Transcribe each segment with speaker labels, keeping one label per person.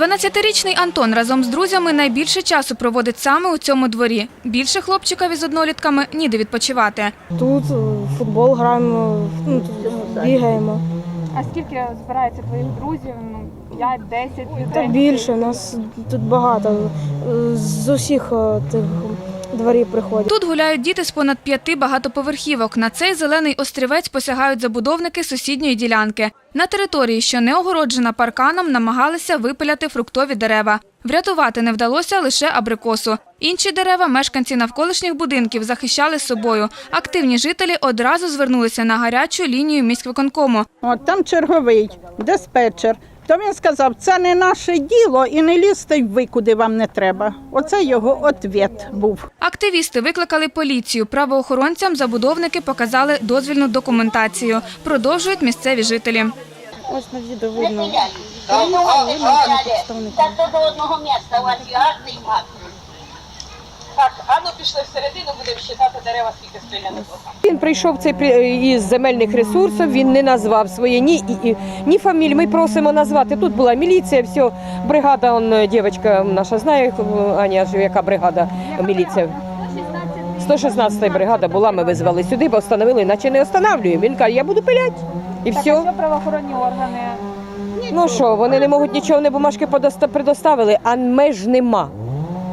Speaker 1: 12-річний Антон разом з друзями найбільше часу проводить саме у цьому дворі. Більше хлопчикові з однолітками ніде відпочивати.
Speaker 2: Тут е, футбол граємо, ну, бігаємо.
Speaker 3: А скільки збирається твоїх друзів? Ну, 5, 10 людей?
Speaker 2: Та більше, нас тут багато. е, З усіх е, тих дворів приходять.
Speaker 1: Тут гуляють діти з понад п'яти багатоповерхівок. На цей зелений острівець посягають забудовники сусідньої ділянки. На території, що не огороджена парканом, намагалися випиляти фруктові дерева. Врятувати не вдалося лише абрикосу. Інші дерева мешканці навколишніх будинків захищали собою. Активні жителі одразу звернулися на гарячу лінію міськвиконкому.
Speaker 4: От там черговий, диспетчер. То він сказав, це не наше діло і не лізьте ви, куди вам не треба. Оце його отвіт був.
Speaker 1: Активісти викликали поліцію. Правоохоронцям забудовники показали дозвільну документацію. Продовжують місцеві жителі.
Speaker 2: Ось на відео видно.
Speaker 5: Та, до одного місця у вас є гарний мат.
Speaker 6: А ну пішли всередину, будемо считати дерева, скільки стріляних було.
Speaker 7: Він прийшов цей із земельних ресурсів, він не назвав своє ні, і- ні фамілії. Ми просимо назвати. Тут була міліція, все, бригада, он, е, дівчинка наша знає, е, Аня, яка бригада міліція. 116 бригада була, ми визвали сюди, бо встановили, наче не встановлюємо. Він каже, я буду пиляти. І
Speaker 3: Так, а що правоохоронні органи?
Speaker 7: Ну що, вони не можуть нічого, не бумажки предоставили, а меж нема.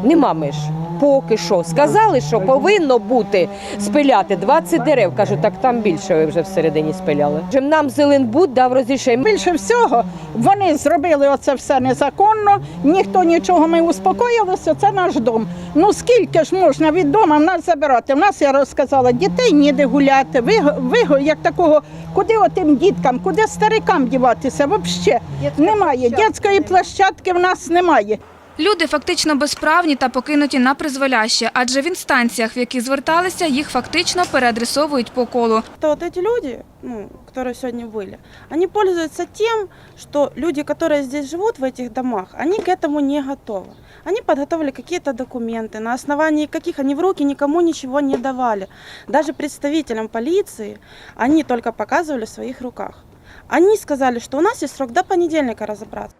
Speaker 7: Нема меж. Поки що. Сказали, що повинно бути спиляти 20 дерев. Кажу, так там більше ви вже всередині спиляли. Нам Зеленбуд дав розрішення.
Speaker 4: Більше всього, вони зробили оце все незаконно, ніхто нічого, ми успокоїлися, це наш дом. Ну скільки ж можна від дому в нас забирати? В нас, я розказала, дітей ніде гуляти. Ви, ви як такого, куди отим діткам, куди старикам діватися? Взагалі немає. Дітської площадки в нас немає.
Speaker 1: Люди фактично безправні та покинуті на призволяще, адже в інстанціях, в які зверталися, їх фактично переадресовують по колу.
Speaker 8: то вот эти люди, ну, которые сегодня были, они пользуются тем, что люди, которые здесь живут в этих домах, они к этому не готовы. Они подготовили какие-то документы, на основании каких они в руки никому ничего не давали. Даже представителям полиции они только показывали в своих руках. Они сказали, что у нас есть срок до понедельника разобраться.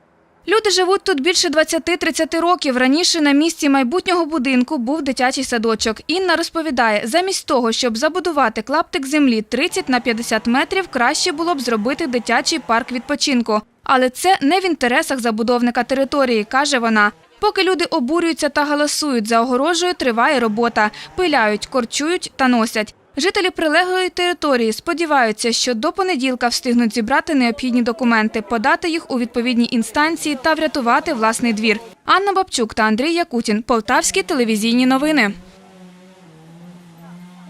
Speaker 1: Люди живуть тут більше 20-30 років. Раніше на місці майбутнього будинку був дитячий садочок. Інна розповідає, замість того, щоб забудувати клаптик землі 30 на 50 метрів, краще було б зробити дитячий парк відпочинку. Але це не в інтересах забудовника території, каже вона. Поки люди обурюються та галасують за огорожею, триває робота. Пиляють, корчують та носять. Жителі прилеглої території сподіваються, що до понеділка встигнуть зібрати необхідні документи, подати їх у відповідні інстанції та врятувати власний двір. Анна Бабчук та Андрій Якутін. Полтавські телевізійні новини.